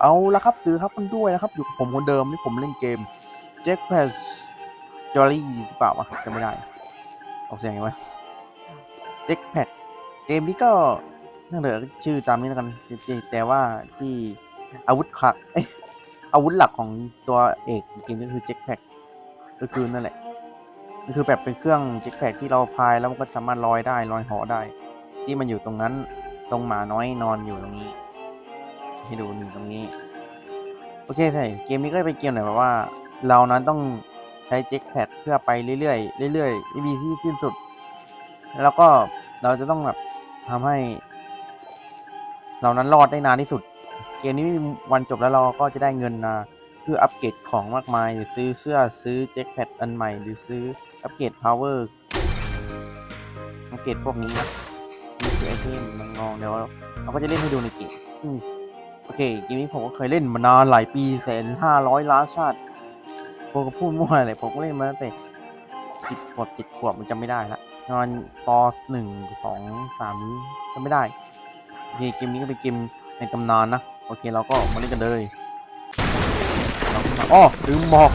เอาละครับซื้อครับมันด้วยนะครับ อยู่กับผมคนเดิมที่ผมเล่นเกม Jack p a s Jolly หรือเปล่าวะจำไม่ได้ ออกเสียงไงวะ Jack p a d เกมนี้ก็นั่นเหลือชื่อตามนี้แล้วกัน แต่ว่าที่อาวุธขักอาวุธหลักของตัวเอกเกมนี้คือ Jack p a d ก็คือนั่นแหละก็คือแบบเป็นเครื่อง Jack p a d ที่เราพายแล้วมันก็สามารถลอยได้ลอยหาะได้ ที่มันอยู่ตรงนั้นตรงหมาน้อยนอนอยู่ตรงนี้ ให้ดูนี่ตรงนี้ โอเคใช่เกมนี้ก็เป็นเกมไหนแบบว่า เรานั้นต้องใช้เจ็คแพดเพื่อไปเรื่อยๆเรื่อยๆไม่มีที่สิ้นสุด แล้วก็เราจะต้องแบบทำให้ เรานั้นรอดได้นานที่สุด เกมนี้วันจบแล้วเราก็จะได้เงินมาเพื่ออัปเกรดของมากมายหรือซื้อเสื้อซื้อเจ็คแพดอันใหม่ หรือซื้ออัปเกรดพาวเวอร์อัปเกรดพวกนี้นะนี่คือไอเทมมันงองเดี๋ยวเราก็จะเล่นให้ดูในเกมซึ่ง โอเคเกมนี้ผมก็เคยเล่นมานานหลายปีแสนห้าร้อยล้านชาติผมก็พูดมั่วอะไรผมก็เล่นมาตั้งแต่สิบขวบเจ็ดขวบมันจำไม่ได้ละตอนปหนึ่งสองสามจำไม่ได้โอเคเกมนี้ก็เป็นเกมในตำนานนะโอเคเราก็มาเล่นกันเลยอ๋อลืมบอก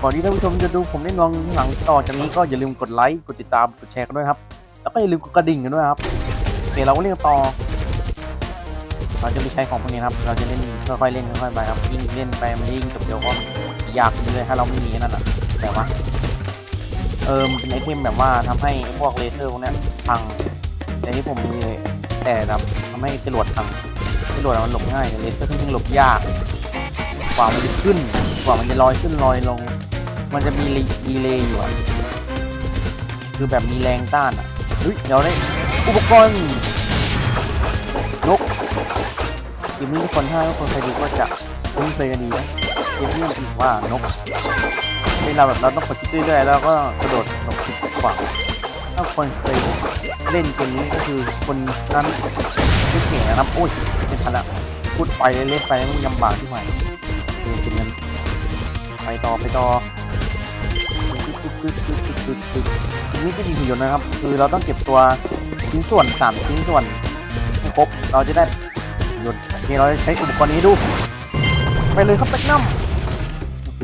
ก่อนที่ท่านผู้ชมจะดูผมเล่นลองหลังต่อจากนี้ก็อย่าลืมกดไลค์กดติดตามกดแชร์กันด้วยครับ แล้วก็อย่าลืมกดกระดิ่งกันด้วยครับโอเคเราก็เล่นต่อ เราจะไม่ใช้ของพวกนี้ครับ เราจะเล่นค่อยๆเล่นค่อยๆไปครับ ยิ่งเล่นไปมันยิ่งจบเดียวก็ยากเลยถ้าเราไม่มีนั่นน่ะ แต่ว่า เออมันเป็นไอเทมแบบว่าทำให้พวกเลเซอร์พวกนี้พัง แต่ที่ผมมีเลยแต่แบบทำให้จรวดพังจรวดมันหลบง่ายแต่เลเซอร์ที่งหลบยาก กว่ามันจะขึ้น กว่ามันจะลอยขึ้นลอยลง มันจะมีดีเลย์อยู่อะคือแบบมีแรงต้านอะเฮ้ยเดี๋ยวได้อุปกรณ์นก มนี้ทุกคนถ้าทุกคนเคยดูก็จะคุ้นเคยกันดีนะเกมที่มันอีกว่านกเวลาแบบเราต้องกดคลิกเรื่อยๆแล้วก็กระโดดหลบคลิกขวางถ้าคนเคยเล่นเกมนี้ก็คือคนนั้นไม่เก่งนะครับโอ้ยไม่ทันละพูดไปเล่นไปมันยำบากที่ใหม่เกมนั้นไปต่อไปต่อทีนี้ก็ดีหุ่นยนต์นะครับ คือเราต้องเก็บตัวชิ้นส่วนสามชิ้นส่วนให้ครบเราจะได้ ยุดโอเคเราจะใช้อุปกรณ์นี้ดู ไปเลยครับแบ็กนัมโอเค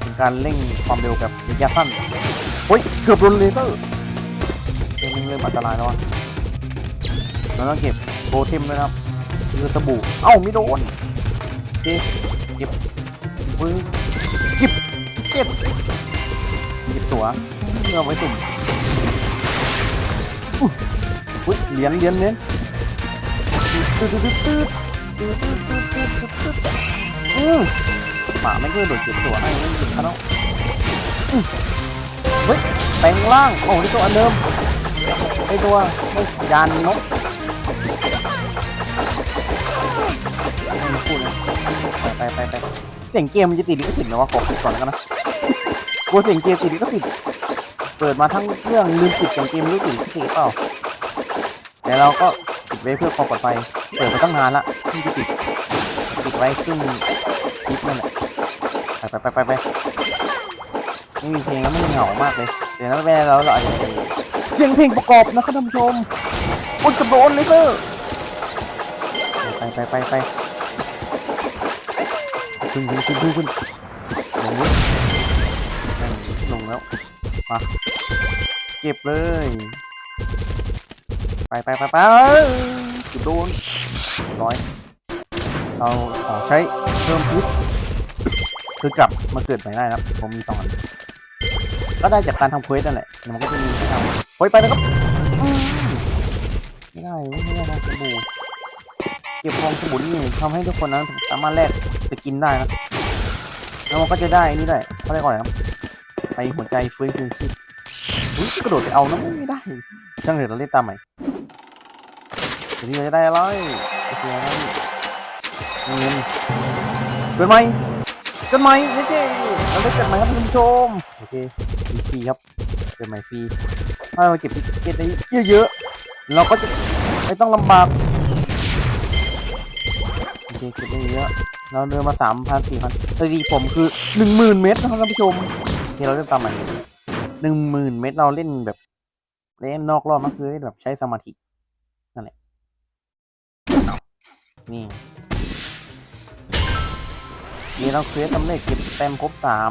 เป็นการเร่งความเร็วแบบระยะสั้นเฮ้ยเกือบโดนเลเซอร์เริ่มเริ่มอันตรายแล้วอะเราต้องเก็บโทเทมด้วยนะครับคือสบู่เอ้าไม่โดนโอเคเก็บเฮ้ยเก็บเก็บเก็บตัวเพื่อไว้สุ่มอุ๊ยอุ้ยเหรียญเหรียญเหรียญอืมหมาไม่เคยโดดเจ็บตัวให้ไม่ยิงเขาแล้วเฮ้ยแปลงร่างโอ้นี่ตัวอันเดิมไอตัวไม่ยานนกไปไปไปเสียงเกมมันจะติดลิขสิทธิ์ไหมวะขอปิดก่อนแล้วกันนะกลัวเสียงเกมติดลิขสิทธิ์เปิดมาทั้งเครื่องลืมปิดเสียงเกมไม่รู้ติดลิขสิทธิ์เปล่าแต่เราก็ปิดไว้เพื่อความปลอดภัย เปิดมาตั้งนานละที่จะปิดปิดไว้ครึ่งคลิปนั่นแหละไปไปไปไปไม่มีเพลงแล้วมันเหงามากเลย เดี๋ยวนั้นไปแล้วเราอาจจะเสียงเพลงประกอบนะครับท่านผู้ชมโอ้ยจะโดนเลยเซอร์ไปไปไปไปขึ้นขึ้นขึ้นขึ้นขึ้นอย่างนี้ลงแล้วมาเก็บเลย ไปไปไปไปจะโดน ร้อยเราขอใช้เพิ่มพิษคือกลับมาเกิดใหม่ได้นะครับผมมีตอนก็ได้จากการทำเควสนั่นแหละแต่มันก็จะมีให้ทำโอ้ยไปแล้วครับไม่ได้ไม่ได้ทำสบู่เก็บฟองสบู่นี่ทำให้ทุกคนนั้นสามารถแลกสกินได้นะแล้วมันก็จะได้นี่ได้เขาเรียกว่าอะไรครับไปหัวใจฟื้นคืนชีพอุ๊ยกระโดดไปเอานะไม่ได้ช่างเถอะเราเล่นตามใหม่ทีนี้เราจะได้อะไรโอ เงินเกิดไหมเกิดไหมเย้เย้เราได้เกิดไหมครับคุณผู้ชมโอเคฟรีครับเกิดใหม่ฟรีถ้าเราเก็บทิเก็ตได้เยอะๆเราก็จะไม่ต้องลำบากโอเคเก็บได้เยอะเราเดินมาสามพันสี่พันสถิติผมคือหนึ่งหมื่นเมตรนะครับท่านผู้ชมโอเคเราเล่นตามใหม่หนึ่งหมื่นเมตรเราเล่นแบบเล่นนอกรอบมันคือเล่นแบบใช้สมาธิ นี่นี่เราเควสสำเร็จเก็บเต็มครบสาม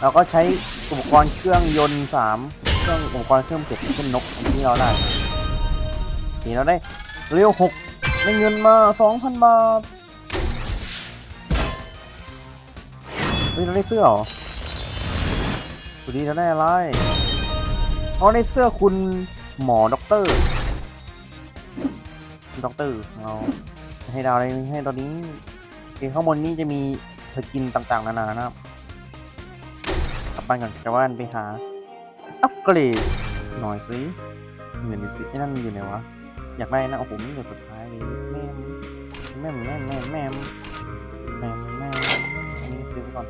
เราก็ใช้อุปกรณ์เครื่องยนต์สามเครื่องอุปกรณ์เครื่องเก็บเช่นนกที่เราได้นี่เราได้เรียวหกได้เงินมาสองพันบาทเฮ้ยเราได้เสื้อเหรอดูดีเราได้อะไรเราได้เสื้อคุณหมอด็อกเตอร์ด็อกเตอร์เรา ให้ดาวอะไรให้ตอนนี้เพียงข้างบนนี้จะมีสกินต่างๆ นานานะครับกลับบ้านก่อนกลับบ้านไปหาอัปเกรดหน่อยสิเงินสิไอ้นั่นมันอยู่ไหนวะอยากได้นะโอ้โหมันอยู่สุดท้ายเลยแม่มแม่มแม่มแม่มแม่มแม่มแม่มอันนี้ซื้อไปก่อน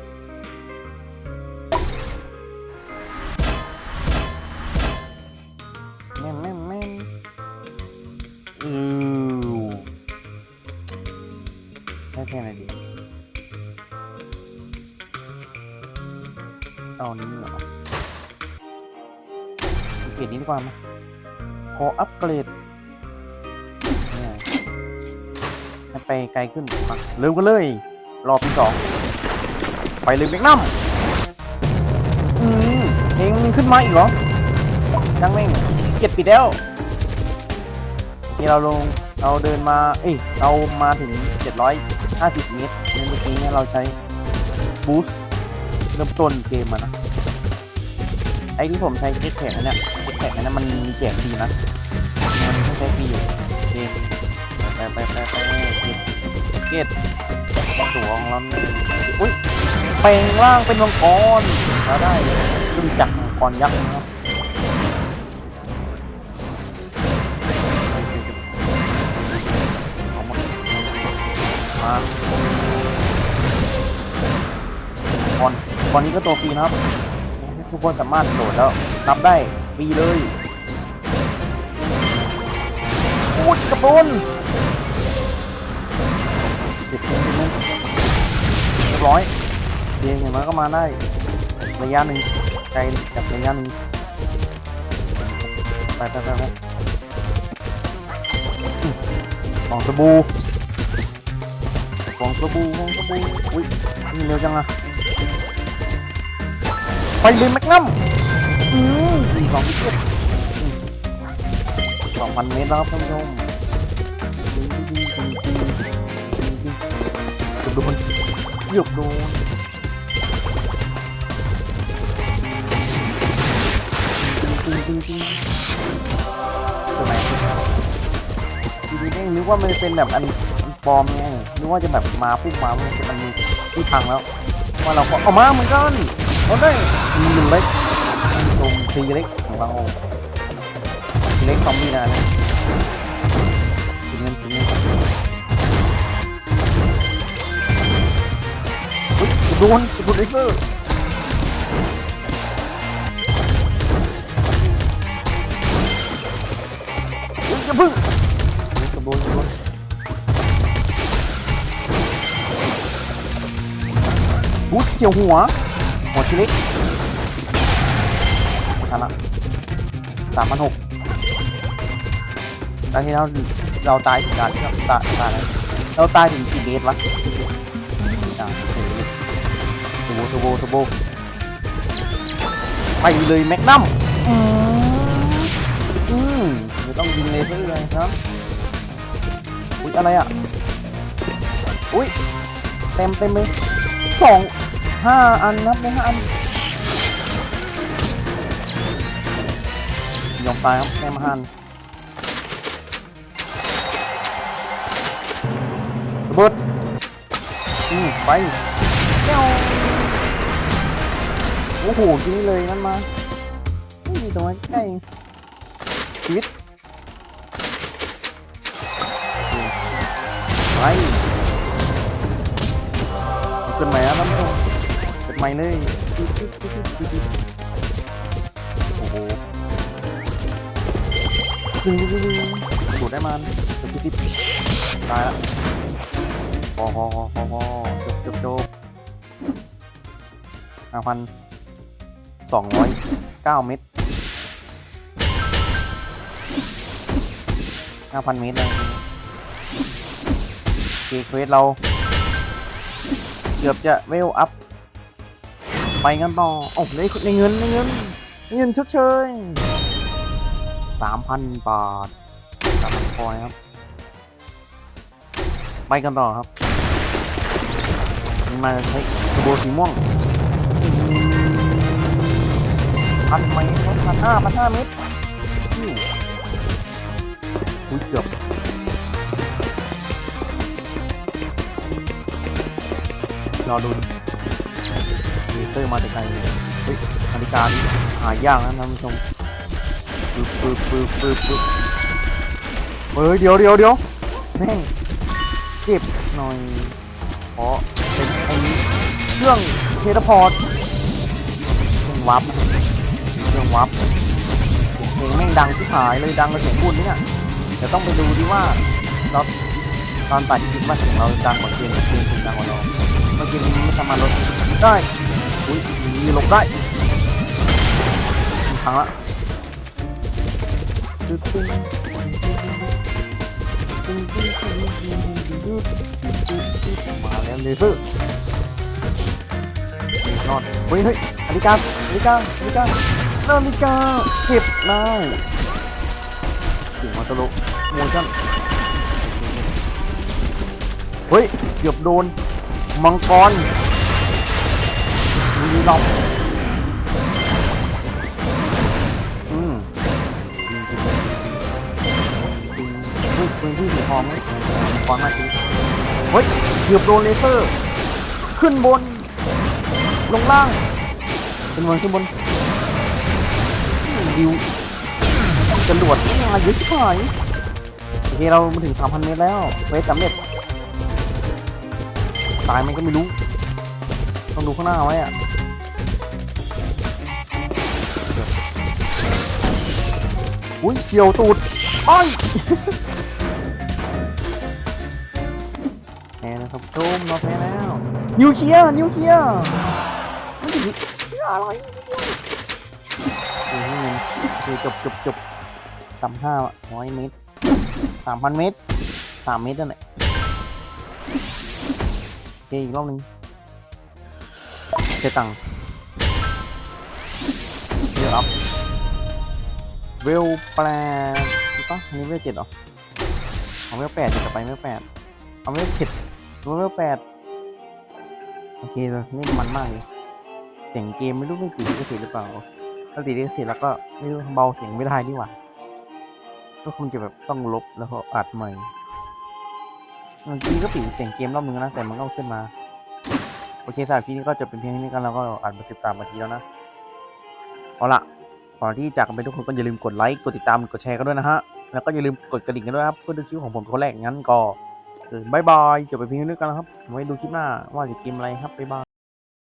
เอานี้หรอเกรดนี้ดีกว่าไหมขออัปเกรดเนี่ยให้ไปไกลขึ้นมาเร็วกันเลย รอบที่สองไปเลยแมกนัมอืมเพลงขึ้นมาอีกเหรอช่างแม่งเกียดปิดแล้วที่เราลงเราเดินมา เอ้ย เรามาถึง 750 เมตรเมื่อกี้เนี่ยเราใช้บูสต์ เริ่มต้นเกมมานะ ไอ้ที่ผมใช้เจ็ตแพ็กเนี่ยเจ็ตแพ็กนั่นมันมีแจกฟรีนะ มันไม่ใช้ฟรีอยู่เกมไปไปไปไปเกตัวของเราเนี่ยอุ้ยแปลงร่างเป็นมังกรเราได้ขึ้นจักมังกรยักษ์นะครับเอามามาบอ ลบอลนี้ก็ตัวฟรีนะครับ ทุกคนสามารถโหลดแล้วรับได้ฟรีเลยพูดกระปุนเก็บเงินเงินเรียบร้อยเพียงอย่างน้อยก็มาได้ระยะหนึ่งไกลกับระยะหนึ่งไปไปไปไปฟองสบู่ฟองสบู่ฟองสบู่อุ้ยนี่เร็วจังอะ ไปเลยแมกนัมอืมสี่สองพิเศษสองพันเมตรแล้วครับท่านผู้ชมหยุดโดนหยุดโดนตัวไหนทีนี้นึกว่ามันเป็นแบบอันอันปลอมไงนึกว่าจะแบบมาพุ่งมามันจะมันมีที่พังแล้วว่าเราก็เอามาเหมือนกัน เอาได้มีหนึ่งเล็กชมทีเล็กของเราทีเล็กซอมบี้นะเนี่ยทีเงินทีเงินโดนโดนไอเซอร์อยจะพึ่งกระโดนกระโดนอุ๊ยเขียวหัว หัวทีล็กทันละสามพันหกตอนที่เราเราตายถึงการที่เราตายตายแล้วเราตายถึงกี่เมตรวะอ่าโอ้โหทูโบทูโบทูโบไปเลยแม็กนัมอืมอืมไม่ต้องยิงเลเซอร์เลยครับ อุ๊ยอะไรอะ อุ๊ยเต็มเต็มเลยสอง ห้าอันนับได้ห้าอันยอมตายครับแม่มาหันระเบิดอืมไปเจ้าโอ้โหทีนี้เลยนั่นมาไม่มีตรงนั้นใกล้ชีวิตไปเกิดใหม่แล้วท่านผู้ช มเกิดใหม่ยโอ้โหดึงดึงดูดได้มันเป็นสิบตายละพอพอพอพอพอจบจบจบห้าพันสองร้อยเก้าเมตรห้าพันเมตรเลยเคเควสเรา เกือบจะเวลอัพ ไปกันต่อโอ้ในในเงินในเงินในเงินชดเชยสามพันบาทสามพันคอยครับ ไปกันต่อครับ มาใช้กระโบสีม่วงพันไหมพันห้าพันห้าเมตรอู้อุ้ยเกือบรอดู เซอร์มาจากไกลเลยเฮ้ยนาฬิกานี่หายากนะท่านผู้ชมปึ๊บปึ๊บปึ๊บปึ๊บปึ๊บเฮ้ยเดี๋ยวเดี๋ยวเดี๋ยวแม่งเจ็บหน่อยเพราะเป็นไอ้เครื่องเทเลพอร์ตเครื่องวับเครื่องวับเพลงแม่งดังที่หายเลยดังกว่าเสียงพูดนี่เนี่ยเดี๋ยวต้องไปดูดิว่าเราตอนตัดคลิปว่าเสียงเราดังกว่าเกมเกมดังกว่าเราเมื่อกี้นี้ไม่สามารถลดได้ อุ้ยมีหลบได้ทางละจุดตึ้งมาแล้วเลเซอร์นอนเฮ้ยเฮ้ยอนิกาอนิกาอนิกานาฬิกาเก็บได้ถึงมาตลกโมชั่นเฮ้ย เกือบโดน มังกรีลองอืมเฮ้ยปืนที่สีทองไหมมังมาทีเฮ้ยเกือบโดนเลเซอร์ ขึ้นบน ลงล่าง ขึ้นบนขึ้นบนดิวจรวดนี่มาเยอะชิบหายโอเคเรามาถึง 3,000 เมตรแล้วเวสสำเร็จตายมันก็ไม่รู้ ต้องดูข้างหน้าไว้อะ อุ้ยเฉียวตูดอ้อยแพ้นะครับโจมเราแพ้แล้ว นิวเคลียร์นิวเคลียร์ไม่ถึงอะไรโอ้ยโอเคจบจบจบสามห้าร้อยเมตรสามพันเมตรสามเมตรนั่นแหละโอเคอีกรอบหนึ่งเจตังค์เดี๋ยวอัพ เวลแปดถูกปะอันนี้เวลเจ็ดเหรอเอาเวลแปดเดี๋ยวจะไปเวลแปดเอาเวลเจ็ดดูเวลแปดโอเคนี่มันมากเลยเสียงเกมไม่รู้ไม่ติดลิขสิทธิ์หรือเปล่าถ้าติดลิขสิทธิ์แล้วก็ไม่รู้เบาเสียงไม่ได้ดีกว่าก็คงจะแบบต้องลบแล้วก็อัดใหม่เมื่อกี้ก็ปิดเสียงเกมรอบนึงนะแต่มันก็ขึ้นมา โอเคสำหรับพี่นี้ก็จะเป็นเพียงเท่านี้กันแล้วก็อ่านมาสิบสามนาทีแล้วนะเอาละ ก่อนที่จากกันไปทุกคนก็อย่าลืมกดไลค์ กดติดตาม กดแชร์กันด้วยนะฮะ แล้วก็อย่าลืมกดกระดิ่งกันด้วยครับ เพื่อดูคลิปของผมคนแรกงั้นก็บายบายจบไปเพียงเท่านี้กันแล้วครับ ไว้ดูคลิปหน้าว่าจะกินอะไรครับบ๊ายบาย